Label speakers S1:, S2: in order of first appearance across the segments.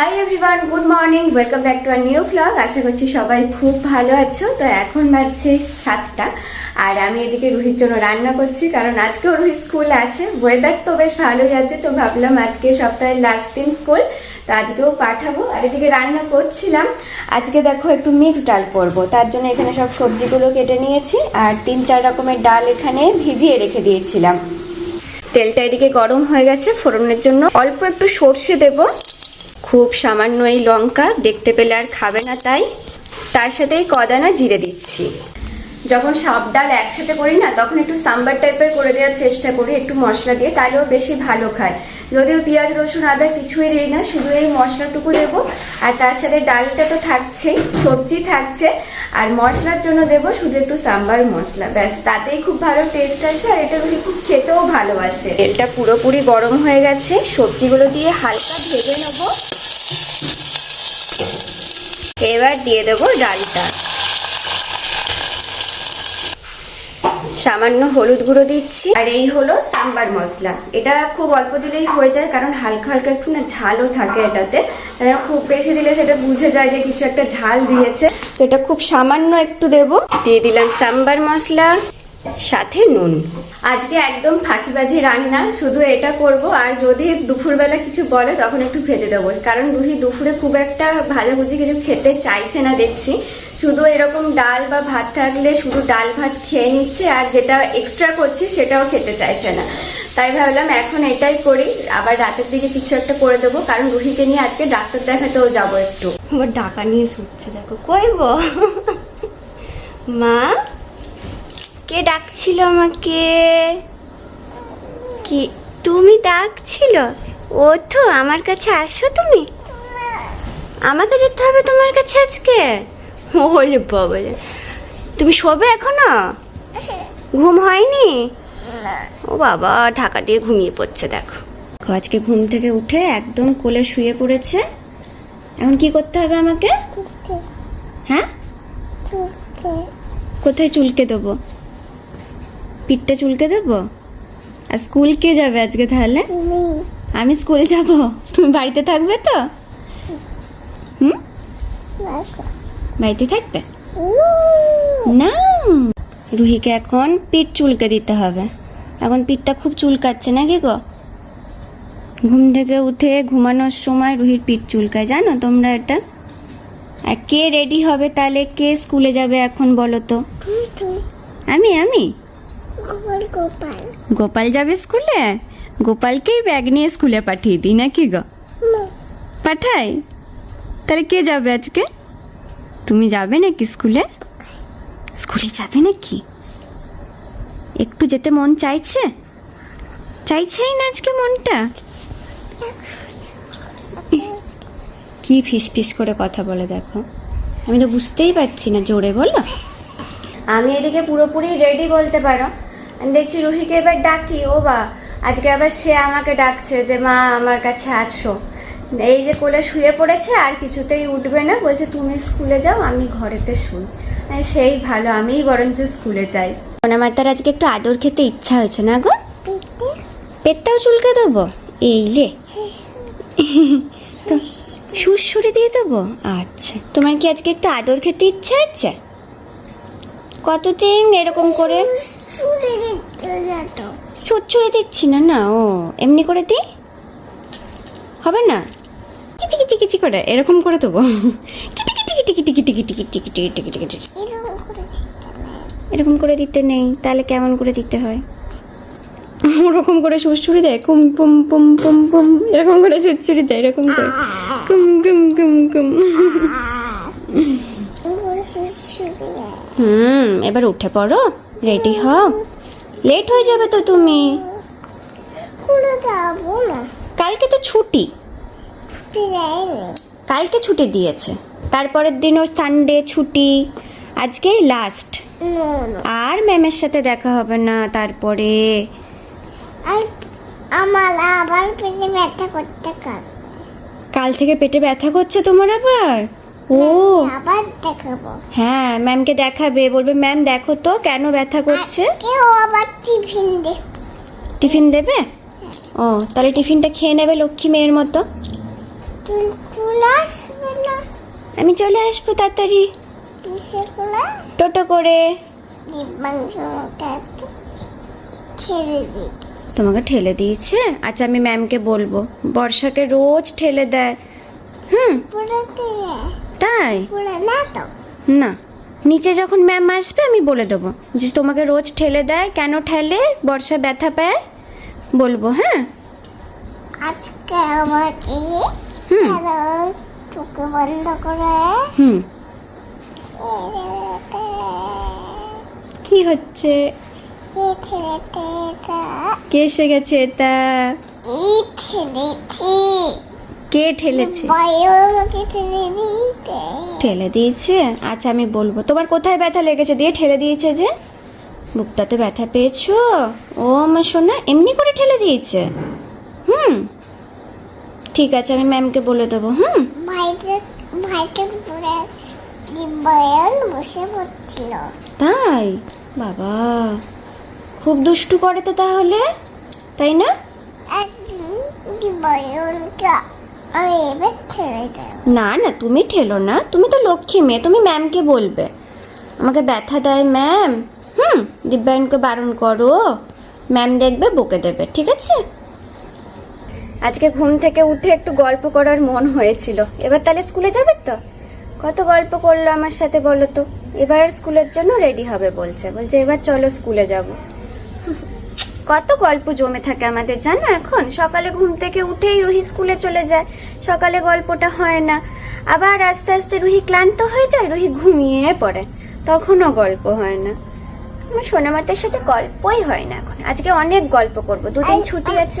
S1: Hi everyone good morning welcome back to our new blog আশা করছি সবাই খুব ভালো আছো। তো এখন বাজছে সাতটা। আর আমি এদিকে রুহির জন্য রান্না করছি, কারণ আজকেও রুহি স্কুল আছে। ওয়েদার তো বেশ ভালো যাচ্ছে, তো ভাবলাম আজকে সপ্তাহের লাস্ট দিন স্কুল, তো আজকেও পাঠাবো। আর এদিকে রান্না করছিলাম। আজকে দেখো একটু মিক্স ডাল করব। তার জন্য এখানে সব সবজিগুলো কেটে নিয়েছি, আর তিন চার রকমের ডাল এখানে ভিজিয়ে রেখে দিয়েছিলাম। তেলটা এদিকে গরম হয়ে গেছে, ফোড়নের জন্য অল্প একটু সর্ষে দেব। খুব সামান্য এই লঙ্কা, দেখতে পেলে আর খাবে না তাই। তার সাথেই কদানা জিরে দিচ্ছি। যখন সব ডাল একসাথে করি না, তখন একটু সাম্বার টাইপের করে দেওয়ার চেষ্টা করি, একটু মশলা দিয়ে তাহলেও বেশি ভালো খায়। যদিও পেঁয়াজ, রসুন, আদা কিছুই দিই না, শুধু এই মশলাটুকু দেবো। আর তার সাথে ডালটা তো থাকছেই, সবজি থাকছে। আর মশলার জন্য দেবো শুধু একটু সাম্বার মশলা। ব্যাস, তাতেই খুব ভালো টেস্ট আসে আর এটা খুব খেতেও ভালোবাসে। এটা পুরোপুরি গরম হয়ে গেছে। সবজিগুলো দিয়ে হালকা ভেজে নেব। এবার দিয়ে দেবো ডালটা। সামান্য হলুদ গুঁড়ো দিচ্ছি। আর এই হলো সাম্বার মশলা। এটা খুব অল্প দিলেই হয়ে যায়, কারণ হালকা হালকা একটু না ঝালও থাকে এটাতে। খুব বেশি দিলে সেটা বুঝে যায় যে কিছু একটা ঝাল দিয়েছে। তো এটা খুব সামান্য একটু দেব। দিয়ে দিলাম সাম্বার মশলা, সাথে নুন। আজকে একদম ফাঁকিবাজি রান্না শুধু এটা করব, আর যদি দুপুরবেলা কিছু বলে তখন একটু ভেজে দেবো, কারণ রুহি দুপুরে খুব একটা ভাজাভুজি কিছু খেতে চাইছে না দেখছি। শুধু এরকম ডাল বা ভাত থাকলে শুধু ডাল ভাত খেয়ে নিচ্ছে, আর যেটা এক্সট্রা করছি সেটাও খেতে চাইছে না। তাই ভাবলাম এখন এটাই করি, আবার রাতের দিকে কিছু একটা করে দেবো, কারণ রুহিকে নিয়ে আজকে ডাক্তার দেখাতেও যাব একটু। আবার ডাকা নিয়ে শুচ্ছে, দেখো, কই গো? মা? কে ডাকছিল আমাকে? কি তুমি ডাকছিল? ও তো আমার কাছে আসো তুমি। আমাকে যেতে হবে তোমার কাছে আজকে? ওলে বাবা রে। তুমি শোবে এখনও? ঘুম হয়নি? ও বাবা ঢাকা দিয়ে ঘুমিয়ে পড়ছে দেখো। দেখো, আজকে ঘুম থেকে উঠে একদম কোলে শুয়ে পড়েছে। এখন কি করতে হবে আমাকে? হ্যাঁ? কোথায় চুলকে দেবো? পিঠটা চুলকে দেবো? আর স্কুল কে যাবে আজকে তাহলে? আমি স্কুল যাব। তুমি বাড়িতে থাকবে তো? হুম? বাড়িতে। থাকবে? না। রুহিকে এখন পিঠ চুলকে দিতে হবে। এখন পিঠটা খুব চুলকাচ্ছে নাকি গো? ঘুম থেকে উঠে ঘুমানোর সময় রুহির পিঠ চুলকায় জানো তোমরা এটা? আর কে রেডি হবে তাহলে কে স্কুলে যাবে এখন বলো তো। আমি আমি?
S2: গোপাল
S1: গোপাল। যাবে স্কুলে? গোপালকেই ব্যাগ নিয়ে স্কুলে পাঠিয়ে দিই নাকি গো? পাঠাই? তাহলে কে যাবে আজকে? তুমি যাবে নাকি স্কুলে? স্কুলে যাবে নাকি? একটু যেতে মন চাইছে? চাইছেই না আজকে মনটা? কি ফিস ফিস করে কথা বলে দেখো। আমি তো বুঝতেই পারছি না জোরে বলো। আমি এদিকে পুরোপুরি রেডি বলতে পারো। আমি দেখছি রুহিকে এবার ডাকি ও বা আজকে আবার সে আমাকে ডাকছে যে মা আমার কাছে আছো। এই যে কোলে শুয়ে পড়েছে আর কিছুতেই উঠবে না বলছে তুমি স্কুলে যাও আমি ঘরেতে শুই। আমি, সেই ভালো আমিই বরঞ্চ স্কুলে যাই। আমার তার আজকে একটু আদর খেতে ইচ্ছা হয়েছে না গো? পেটটাও চুলকে দেবো? এই লে তো সুরসুরি দিয়ে দেবো? আচ্ছা। তোমার কি আজকে একটু আদর খেতে ইচ্ছা হচ্ছে কতদিন এরকম করে?
S2: যেত
S1: ছুটছুড়ে দিচ্ছি না না ও এমনি করে দিই হবে না কিচি কিচি কিচি করে এরকম করে দেবো কিটি কিটি কিটি কিটি কিটি কিটি কিটি কিটি কিটি কিটি কিটি
S2: এরকম করে
S1: দিতে নেই তাহলে কেমন করে দিতে হয় ওরকম করে সুরসুরি দেয় কুম পুম পুম পুম পুম এরকম করে সুরসুরি দেয় এরকম করে কুম কুম কুম কুম হুম এবার উঠে পড়ো রেডি হও লেট হয়ে যাবে তো তুমি।
S2: যাব না।
S1: কালকে তো ছুটি। কালকে ছুটি দিয়েছে। তারপরের দিন ওর সানডে ছুটি। আজকেই লাস্ট আর ম্যামের সাথে দেখা হবে না তারপরে।
S2: আর আমার আবার পেটে ব্যথা করতে কার
S1: কাল থেকে পেটে ব্যথা করছে তোমার আবার? ও।
S2: আবার দেখাবো।
S1: হ্যাঁ ম্যামকে দেখাবে। বলবে ম্যাম দেখো তো কেন ব্যথা করছে?
S2: কেউ আবার টিফিন দে।
S1: টিফিন দেবে? ও তাহলে টিফিনটা খেয়ে নেবে লক্ষ্মী মেয়ের মতো? আমি চলে আসব তাড়াতাড়ি। টোটো করে। তোমাকে ঠেলে দিয়েছে? আচ্ছা আমি ম্যামকে বলব। বর্ষাকে রোজ ঠেলে দেয়। হুম।
S2: না
S1: নিচে যখন ম্যাম আসবে আমি বলে দেবো। যে তোমাকে রোজ ঠেলে দেয় কেন ঠেলে? বর্ষা ব্যথা পায়? বলব হ্যাঁ?
S2: আজকে আমাকে
S1: হুম।
S2: কারণ চোখে বন্ধ করে
S1: হুম। কি হচ্ছে? কে এসে গেছে এটা? কে ঠেলেছে? ঠেলে দিয়েছে? আচ্ছা আমি বলব। তোমার কোথায় ব্যথা লেগেছে? দিয়ে ঠেলে দিয়েছে যে? বুকটাতে ব্যথা পেয়েছ? ও আমার সোনা, এমনি করে ঠেলে দিয়েছে? হুম। ঠিক আছে, আমি ম্যামকে বলে দেবো, হুম? তাই? বাবা, খুব দুষ্টু করে তো তাহলে, তাই না?
S2: আমি এবার দেব।
S1: না না তুমি ঠেলো না। তুমি তো লক্ষ্মী মেয়ে তুমি ম্যামকে বলবে? আমাকে ব্যথা দেয় ম্যাম হুম দিব্যায়নকে বারণ করো। ম্যাম দেখবে বকে দেবে ঠিক আছে? আজকে ঘুম থেকে উঠে একটু গল্প করার মন হয়েছিল। এবার তাহলে স্কুলে যাবে তো? কত গল্প করল আমার সাথে বলো তো? এবার স্কুলের জন্য রেডি হবে বলছে। বলছে এবার চলো স্কুলে যাব। কত গল্প জমে থাকে আমাদের জানো এখন? সকালে ঘুম থেকে উঠেই রুহি স্কুলে চলে যায়। সকালে গল্পটা হয় না। আবার আস্তে আস্তে রুহি ক্লান্ত হয়ে যায়, রুহি ঘুমিয়ে পড়ে। তখনও গল্প হয় না। আমার সোনামাতার সাথে গল্পই হয় না এখন। আজকে অনেক গল্প করব। দুদিন ছুটি আছে।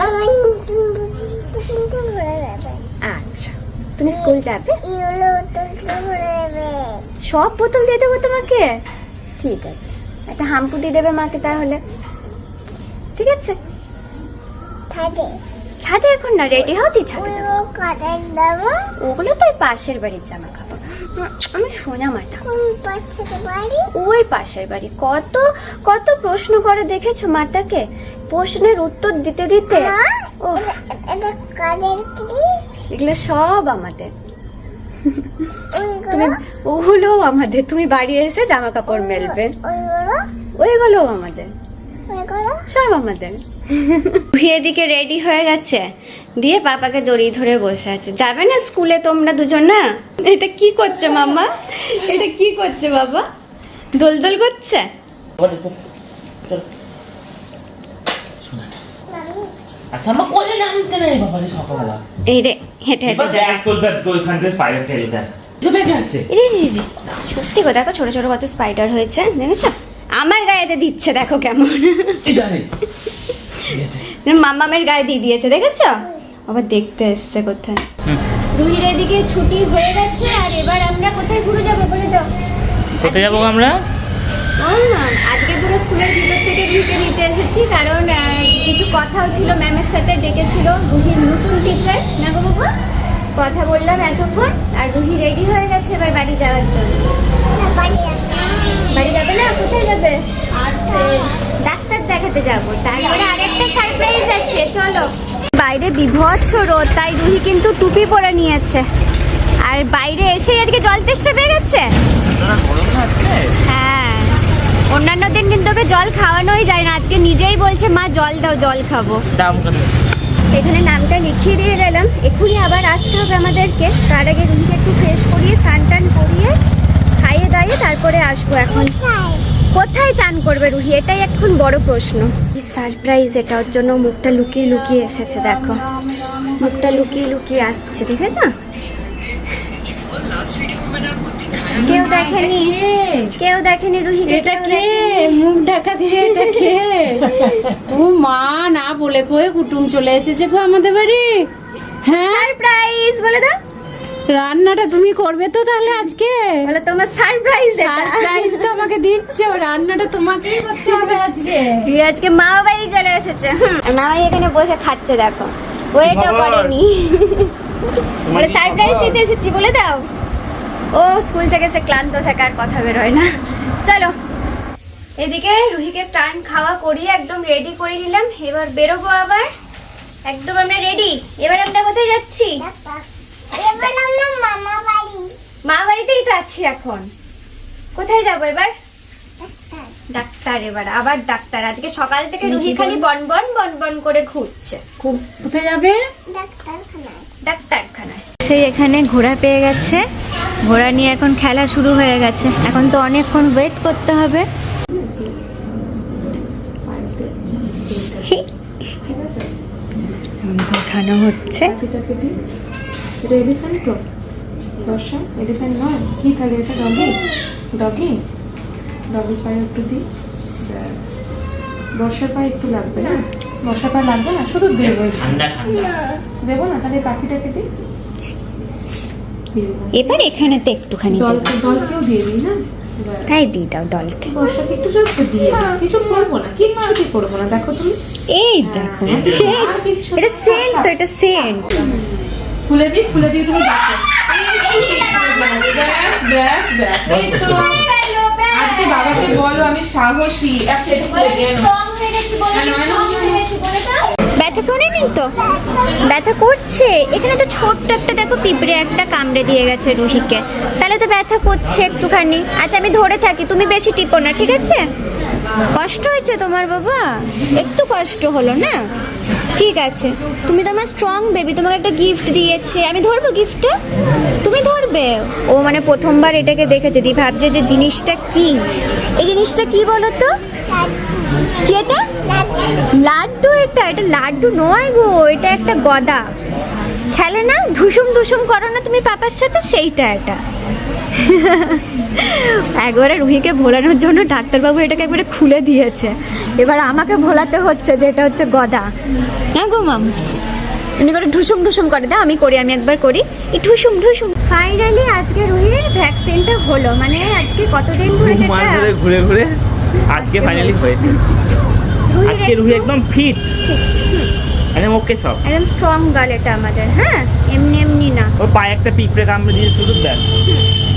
S1: আচ্ছা। তুমি স্কুল যাবে? সব বোতল দিয়ে দেবো তোমাকে? ঠিক আছে। একটা হাম্পু দিয়ে দেবে মাকে তাহলে। ঠিক আছে।
S2: থাকে।
S1: ছাদে এখন না রেডি হও তুই ছাদে যাব ওগুলো তো ওই পাশের বাড়ির জামা কাপড় আমি সোনা
S2: বাড়ি?
S1: ওই পাশের বাড়ি। কত কত প্রশ্ন করে দেখেছ মাতাকে? প্রশ্নের উত্তর দিতে দিতে। ও এগুলো সব আমাদের। তুমি ওগুলো আমাদের। তুমি বাড়ি এসে জামা কাপড় মেলবে।
S2: ওইগুলো?
S1: আমাদের। সব আমাদের। এদিকে রেডি হয়ে গেছে। দিয়ে পাপাকে জড়িয়ে ধরে বসে আছে। যাবে না স্কুলে তোমরা দুজন না? এটা কি করছে মামা এটা কি করছে বাবা? দোল দোল করছে?
S3: আচ্ছা
S1: এই রে হেঁটে হেঁটে। সত্যি কথা ছোট ছোট কত স্পাইডার হয়েছে দেখেছ? আমার গায়েতে দিচ্ছে দেখো কেমন। মামামের গায়ে দিয়ে দিয়েছে দেখেছ? আবার দেখতে এসছে কোথায়। রুহির এদিকে ছুটি হয়ে গেছে আর এবার আমরা কোথায় ঘুরে যাব বলে দাও?
S3: কোথায় যাব আমরা?
S1: আজকে পুরো স্কুলের ভিতর থেকে ঢুকে নিতে এসেছি কারণ কিছু কথাও ছিল ম্যামের সাথে ডেকেছিল রুহির নতুন টিচার না গো বাবা কথা বললাম এতক্ষণ আর রুহি রেডি হয়ে গেছে এবার বাড়ি যাওয়ার জন্য।
S2: না বাড়ি
S1: বাড়ি যাবে না? কোথায় যাবে? ডাক্তার দেখাতে যাব। তারপরে আরেকটা সারপ্রাইজ আছে চলো। বাইরে বিভৎস রোদ তাই রুহি কিন্তু টুপি পরে নিয়েছে। আর বাইরে এসে আজকে জল তেষ্টা পেয়ে গেছে? হ্যাঁ। অন্যান্য দিন কিন্তু ওকে জল খাওয়ানোই যায় না। আজকে নিজেই বলছে মা জল দাও জল খাব। এখানে নামটা লিখিয়ে দিয়ে গেলাম। এক্ষুনি আবার আসতে হবে আমাদেরকে। তার আগে রুহিকে একটু ফ্রেশ করিয়ে স্নান টান করিয়ে খাইয়ে দাইয়ে তারপরে আসব এখন। কোথায়? চান করবে রুহি? এটাই এখন বড় প্রশ্ন। সারপ্রাইজ এটা ওর জন্য মুখটা লুকিয়ে লুকিয়ে এসেছে দেখো। মুখটা লুকিয়ে লুকিয়ে আসছে দেখেছ? কেউ দেখেনি? কেউ দেখেনি রুহি?
S4: এটা কে? মুখ ঢাকা দিয়ে এটা কে? ও মা না বলে কয়ে কুটুম চলে এসেছে গো আমাদের বাড়ি? হ্যাঁ?
S1: সারপ্রাইজ বলে দাও।
S4: রান্নাটা তুমি করবে তো তাহলে আজকে?
S1: বলে তোমার সারপ্রাইজ
S4: সারপ্রাইজ তো আমাকে দিচ্ছে ও রান্নাটা তোমাকেই করতে হবে আজকে।
S1: রুহি আজকে মা বাবাই চলে এসেছে আর মামাই এখানে বসে খাচ্ছে দেখো। ও এটা
S3: খবর?
S1: করেনি বলে সারপ্রাইজ দিতে এসেছি বলে দাও। ও স্কুল থেকে সে ক্লান্ত থাকে আর কথা বেরোয় না। চলো এদিকে রুহিকে স্টান খাওয়া করিয়ে একদম রেডি করে নিলাম। এবার বেরোবো আবার। একদম আমরা রেডি এবার আমরা কোথায় যাচ্ছি
S2: ডাক্তার এবার আমরা মামা বাড়ি
S1: মা বাড়িতেই তো আছি এখন। কোথায় যাব এবার? ডাক্তার। এবার আবার ডাক্তার। আজকে সকাল থেকে রুহি খালি বন বন বন বন করে ঘুরছে।
S4: খুব কোথায় যাবে?
S2: ডাক্তারখানায়।
S1: ডাক্তারখানায়। সেই এখানে ঘোড়া পেয়ে গেছে। ঘোড়া নিয়ে এখন খেলা শুরু হয়ে গেছে। এখন তো অনেকক্ষণ ওয়েট করতে হবে। বোঝানো হচ্ছে।
S4: বর্ষা এলিফ্যান্ট নয় কি তাহলে এটা ডগি? ডগি? ডগি পায়ে একটু দিই ব্যাস। বর্ষার পায়ে একটু লাগবে না? বর্ষার পায়ে লাগবে না? শুধু দেবো।
S3: ঠান্ডা ঠান্ডা।
S4: দেবো না? তাহলে পাখিটাকে দিই। দিয়ে।
S1: এবার এখানেতে একটুখানি দেবো।
S4: দলকে দলকেও দিয়ে দিই না।
S1: তাই দিই দাও দলকে।
S4: বর্ষাকে একটু জাস্ট দিয়ে কিছু করব না কিচ্ছুটি করব না। দেখো তুমি।
S1: এই দেখো এটা সেন্ট তো এটা সেন্ট।
S4: খুলে দিই খুলে দিয়ে তুমি দেখো ব্যাস ব্যাস ব্যাস এই তো আজকে বাবাকে বলো আমি সাহসী
S1: ব্যথা করে করেনি তো? ব্যথা করছে? এখানে তো ছোট্ট একটা, দেখো, পিঁপড়ে একটা কামড়ে দিয়ে গেছে রুহিকে। তাহলে তো ব্যথা করছে একটুখানি। আচ্ছা আমি ধরে থাকি, তুমি বেশি টিপো না, ঠিক আছে? কষ্ট হয়েছে তোমার বাবা? একটু কষ্ট হলো না? ঠিক আছে। তুমি তো আমার স্ট্রং বেবি তোমাকে একটা গিফট দিয়েছে। আমি ধরবো গিফটটা তুমি ধরবে? ও মানে প্রথমবার এটাকে দেখেছে। দি ভাবছে যে জিনিসটা কি? এই জিনিসটা কি বলো তো কি এটা? লাড্ডু এটা? এটা লাড্ডু নয় গো, এটা একটা গদা। খেলে না? ধুসুম ধুসুম করো না তুমি পাপার সাথে, সেইটা এটা। একবারে রুহিকে ভোলানোর জন্য ডাক্তারবাবু এটাকে একবারে খুলে দিয়েছে। এবার আমাকে ভোলাতে হচ্ছে যে এটা হচ্ছে গদা। হ্যাঁ গো মাম। উনি করে ঢুসুম ঢুসুম করে দাও আমি করি আমি একবার করি। এই ঢুসুম ঢুসুম। ফাইনালি আজকে রুহির ভ্যাকসিনটা হলো। মানে আজকে কতদিন ধরে যেটা
S3: ঘুরে ঘুরে আজকে ফাইনালি হয়েছে। আজকে রুহি একদম ফিট একদম ওকে সব।
S1: একদম স্ট্রং গাল এটা আমাদের হ্যাঁ? এমনি এমনি না।
S3: ওর পায়ে একটা পিঁপড়ে কামড়ে দিয়ে শুধু ব্যাস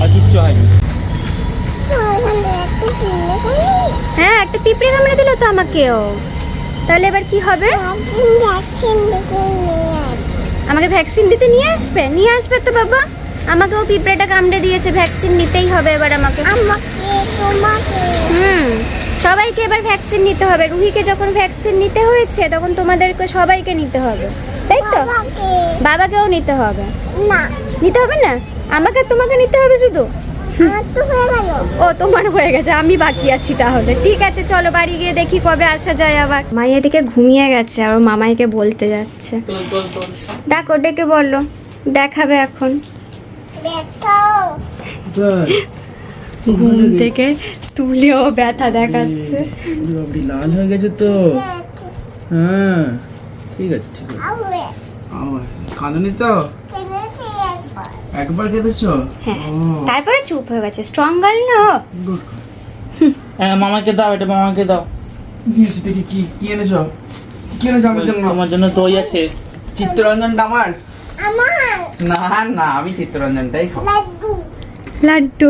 S3: আর কিচ্ছু হয়নি
S1: হ্যাঁ একটা পিঁপড়ে কামড়ে দিল তো আমাকেও। তাহলে এবার কি হবে? আমাকে ভ্যাকসিন দিতে নিয়ে আসবে? নিয়ে আসবে তো বাবা। আমাকেও পিঁপড়েটা কামড়ে দিয়েছে ভ্যাকসিন নিতেই হবে এবার আমাকে।
S2: আমাকে তোমাকে।
S1: হুম। সবাইকে এবার ভ্যাকসিন নিতে হবে। রুহিকে যখন ভ্যাকসিন নিতে হয়েছে তখন তোমাদেরকে সবাইকে নিতে হবে। তাই তো? বাবাকেও নিতে হবে।
S2: না।
S1: নিতে হবে না? আমাকে আর তোমাকে নিতে হবে শুধু?
S2: আমার তো হয়ে গেল।
S1: ও তোমার হয়ে গেছে। আমি বাকি আছি তাহলে। ঠিক আছে চলো বাড়ি গিয়ে দেখি কবে আসা যায় আবার। মাই এদিকে ঘুমিয়ে গেছে আর ওর মামাইকে বলতে যাচ্ছে। ডাকো ডেকে বলল দেখাবে এখন।
S2: দেখো।
S1: ঘুম থেকে তুলেও ব্যথা দেখাচ্ছে।
S5: লাল হয়ে গেছে তো। হ্যাঁ ঠিক আছে ঠিক আছে। কাঁদনি তো?
S2: একবার
S5: একবার কেঁদেছো
S1: হ্যাঁ তারপরে চুপ হয়ে গেছে স্ট্রং গার্ল না
S3: হ্যাঁ মামাকে দাও এটা মামাকে দাও।
S5: কি হয়েছে দেখি কি কি এনেছো? কি এনেছো আমার জন্য?
S3: আমার জন্য দই আছে।
S5: চিত্তরঞ্জনটা আমার?
S2: আমার।
S5: না না আমি চিত্তরঞ্জনটাই খাব।
S2: লাড্ডু
S1: লাড্ডু।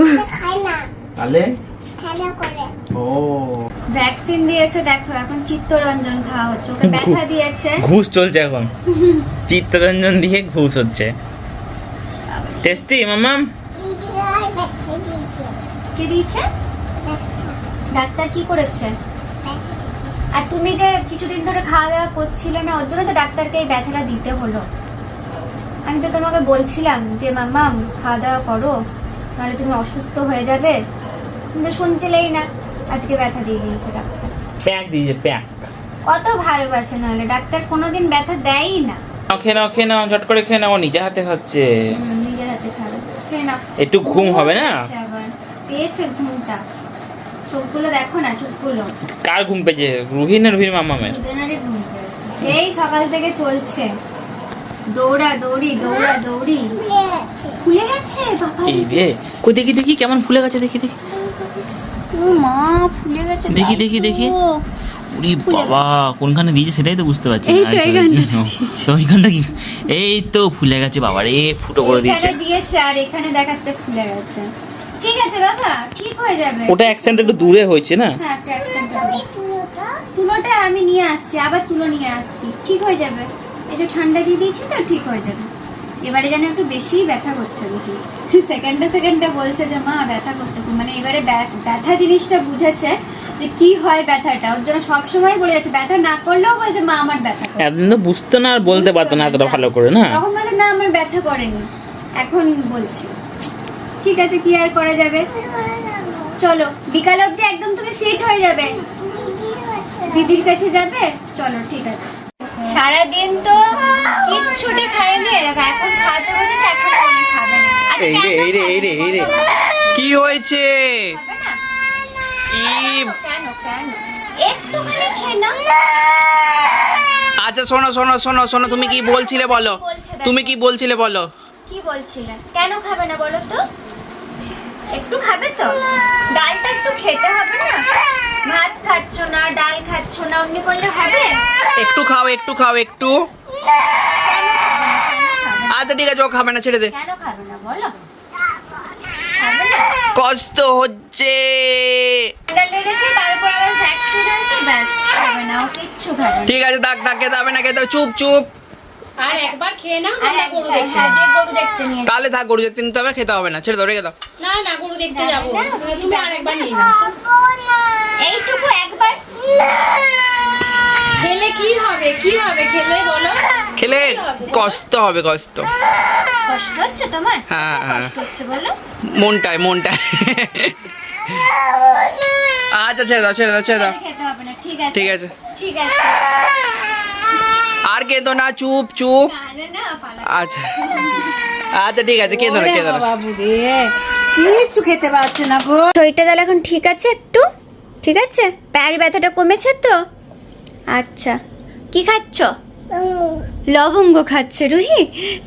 S5: তাহলে? ও।
S1: ভ্যাকসিন দিয়েছে দেখো এখন চিত্তরঞ্জন খাওয়া হচ্ছে। ওকে ব্যথা দিয়েছে।
S3: ঘুষ চলছে এখন। চিত্তরঞ্জন দিয়ে ঘুষ হচ্ছে। টেস্টি
S2: দিয়েছে।
S1: কে দিয়েছে? ডাক্তার কি করেছে? আর তুমি যে কিছুদিন ধরে খাওয়া দাওয়া করছিলে না ওর জন্য তো ডাক্তারকে এই ব্যথাটা দিতে হলো। আমি তো তোমাকে বলছিলাম যে মাম্মাম খাওয়া দাওয়া করো নাহলে তুমি অসুস্থ হয়ে যাবে। কিন্তু শুনছিলেই না। আজকে ব্যথা দিয়ে দিয়েছে ডাক্তার।
S3: প্যাক দিয়েছে প্যাক।
S1: কত ভালোবাসে নাহলে ডাক্তার কোনোদিন ব্যথা দেয়ই না।
S3: খেয়ে নাও খেয়ে নাও ঝট করে খেয়ে নাও নিজে হাতে খাচ্ছে।
S1: নিজের হাতে খাবে। খেয়ে নাও।
S3: একটু ঘুম হবে না?
S1: পেয়েছে ঘুমটা। চোখগুলো দেখো না চোখগুলো।
S3: কার ঘুম পেয়েছে? রুহি না রুহির মামামের
S1: দুজনেরই ঘুম পেয়েছে। সেই সকাল থেকে চলছে। দৌড়া দৌড়ি দৌড়া দৌড়ি। ফুলে গেছে বাবা
S3: এই রে। কই দেখি দেখি কেমন ফুলে গেছে দেখি দেখি।
S1: ও মা ফুলে গেছে
S3: দেখি, দেখি, দেখি। উরি বাবা কোনখানে দিয়েছে সেটাই তো বুঝতে পারছি না।
S1: তো,
S3: ওইখানটা কি? এই তো ফুলে গেছে বাবা রে ফুটো করে দিয়েছে।
S1: দিয়েছে আর এখানে দেখাচ্ছে ফুলে গেছে। ঠিক আছে বাবা ঠিক হয়ে যাবে।
S3: ওটা অ্যাক্সেন্ট একটু দূরে হয়েছে না?
S1: হ্যাঁ
S2: তুলোটা
S1: আমি নিয়ে আসছি আবার তুলো নিয়ে আসছি। ঠিক হয়ে যাবে। এই যে ঠান্ডা দিয়ে দিয়েছি তো ঠিক হয়ে যাবে। এবারে যেন একটু বেশিই ব্যথা করছে রুহি সেকেন্ডে সেকেন্ডে বলছে যে মা ব্যথা করছে মানে এবারে ব্যথা জিনিসটা বুঝেছে যে কি হয় ব্যথাটা। ওর জন্য সবসময় বলে যাচ্ছে ব্যথা না করলেও বলছে মা আমার ব্যথা
S3: এতদিন তো বুঝতো না আর বলতে পারতো না এতটা ভালো করে না?
S1: তখন বলে না আমার ব্যথা করেনি। এখন বলছি ঠিক আছে কি আর করা যাবে? চলো বিকাল অবধি একদম তুমি ফিট হয়ে যাবে। দিদির কাছে যাবে? চলো ঠিক আছে। সারাদিন তো কিচ্ছুটি খাইনি। দেখো এখন খাতে বসেছে এখন কোনো খাবে না। আচ্ছা,
S5: এই রে এই রে এই রে এই রে। কি হয়েছে? আচ্ছা শোনো শোনো শোনো শোনো তুমি কি বলছিলে বলো? তুমি কি বলছিলে বলো?
S1: কি বলছিলে? কেন খাবে না বলো তো? একটু খাবে তো? ডালটা একটু খেতে হবে না ভাত খাচ্ছ না ডাল খাচ্ছ না অমনি করলে হবে?
S5: একটু খাও একটু খাও একটু। আচ্ছা ঠিক আছে ও খাবে না ছেড়ে দে।
S1: কেন খাবে না বলো।
S5: কষ্ট হচ্ছে। ঠিক আছে দাগ দাগ খেতে হবে না খেতে চুপ চুপ।
S6: আর একবার খেয়ে নাও
S1: আর
S6: আমরা গরু দেখতে
S1: হ্যাঁ, গরু দেখতে নিয়ে
S5: তাহলে থাক গরু দেখতে নিতে হবে খেতে হবে না। ছেড়ে দাও রেখে দাও।
S6: না না গরু দেখতে
S1: যাবে।
S6: তুমি
S1: যাবে
S6: আরেকবার
S1: না।
S6: নিয়ে নাও
S1: এইটুকু একবার।
S6: খেলে কি হবে? কি হবে? খেলে বলো।
S5: খেলে কষ্ট হবে কষ্ট।
S1: কষ্ট হচ্ছে তোমার?
S5: হ্যাঁ, হ্যাঁ।
S1: কষ্ট হচ্ছে বলো।
S5: মনটায় মনটায়। আচ্ছা ছেড়ে দাও ছেড়ে দাও ছেড়ে দাও।
S1: ঠিক আছে।
S5: ঠিক আছে।
S1: ঠিক আছে।
S5: আর কেঁদো না চুপ চুপ। আচ্ছা। আচ্ছা ঠিক আছে কেঁদো না কেঁদো না।
S6: কিচ্ছু খেতে পারছে না গো।
S1: শরীরটা তাহলে এখন ঠিক আছে একটু? ঠিক আছে? পায়ের ব্যথাটা কমেছে তো? আচ্ছা। কি খাচ্ছ? লবঙ্গ খাচ্ছে রুহি?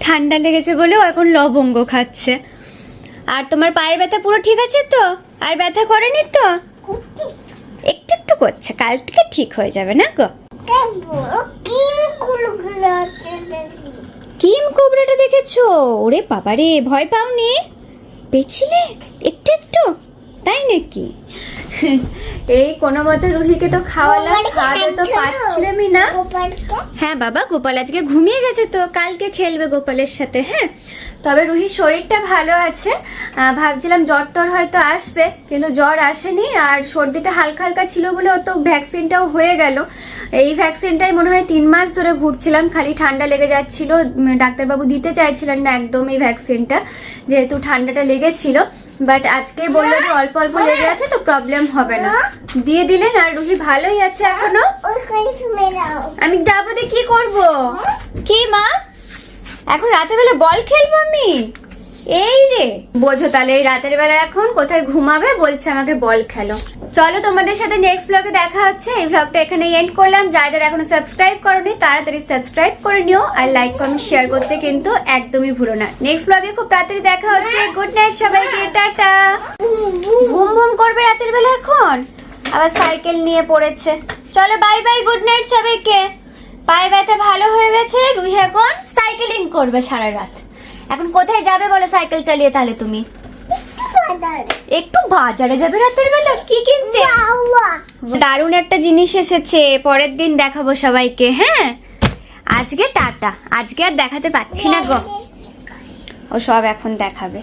S1: ঠান্ডা লেগেছে বলেও এখন লবঙ্গ খাচ্ছে। আর তোমার পায়ের ব্যথা পুরো ঠিক আছে তো? আর ব্যথা করেনি তো? একটু একটু করছে কাল থেকে ঠিক হয়ে যাবে না গো? কিম কোবরাটা দেখেছ? ওরে বাবারে ভয় পাওনি? পেছিলে একটু একটু। তাই নাকি? এই কোনো মতে রুহিকে তো খাওয়ালাম খাওয়াতে তো পারছিলামই না। হ্যাঁ বাবা গোপাল আজকে ঘুমিয়ে গেছে তো কালকে খেলবে গোপালের সাথে হ্যাঁ? তবে রুহির শরীরটা ভালো আছে ভাবছিলাম জ্বর টর হয়তো আসবে কিন্তু জ্বর আসেনি আর সর্দিটা হালকা হালকা ছিল বলে তো ভ্যাকসিনটাও হয়ে গেল। এই ভ্যাকসিনটাই মনে হয় তিন মাস ধরে ঘুরছিলাম খালি ঠান্ডা লেগে যাচ্ছিল ডাক্তারবাবু দিতে চাইছিলেন না একদম এই ভ্যাকসিনটা যেহেতু ঠান্ডাটা লেগেছিল। বাট আজকে বলল যে অল্প অল্প লেগে আছে তো প্রবলেম হবে না। দিয়ে দিলেন আর রুহি ভালোই আছে এখনও। আমি যাব দিয়ে কি করব? কি মা? এখন রাতের বেলা বল খেলব আমি। এই রে। বোঝো তাহলে, এই রাতের বেলা এখন কোথায় ঘুমাবে বলছে আমাকে, বল খেলো। চলো তোমাদের সাথে নেক্সট ব্লগে দেখা হচ্ছে। এই ব্লগটা এখানে এন্ড করলাম। যারা যারা এখনও সাবস্ক্রাইব করোনি, তাড়াতাড়ি সাবস্ক্রাইব করে নিও। আর লাইক কমেন্ট শেয়ার করতে কিন্তু একদমই ভুলো না। নেক্সট ব্লগে খুব তাড়াতাড়ি দেখা হচ্ছে। গুড নাইট সবাইকে, টাটা। ঘুম ঘুম করবে রাতের বেলা এখন? আবার সাইকেল নিয়ে পড়েছে। চলো বাই বাই গুড নাইট সবাইকে। পায়ে ব্যথা ভালো হয়ে গেছে। রুহি এখন সাইকেলিং করবে সারা রাত। এখন কোথায় যাবে বলো সাইকেল চালিয়ে তাহলে তুমি? একটু বাজারে যাবে রাতের বেলা? কি কিনতে? দারুণ একটা জিনিস এসেছে। পরের দিন দেখাবো সবাইকে হ্যাঁ? আজকে টাটা। আজকে আর দেখাতে পাচ্ছি না গো। ও সব এখন দেখাবে।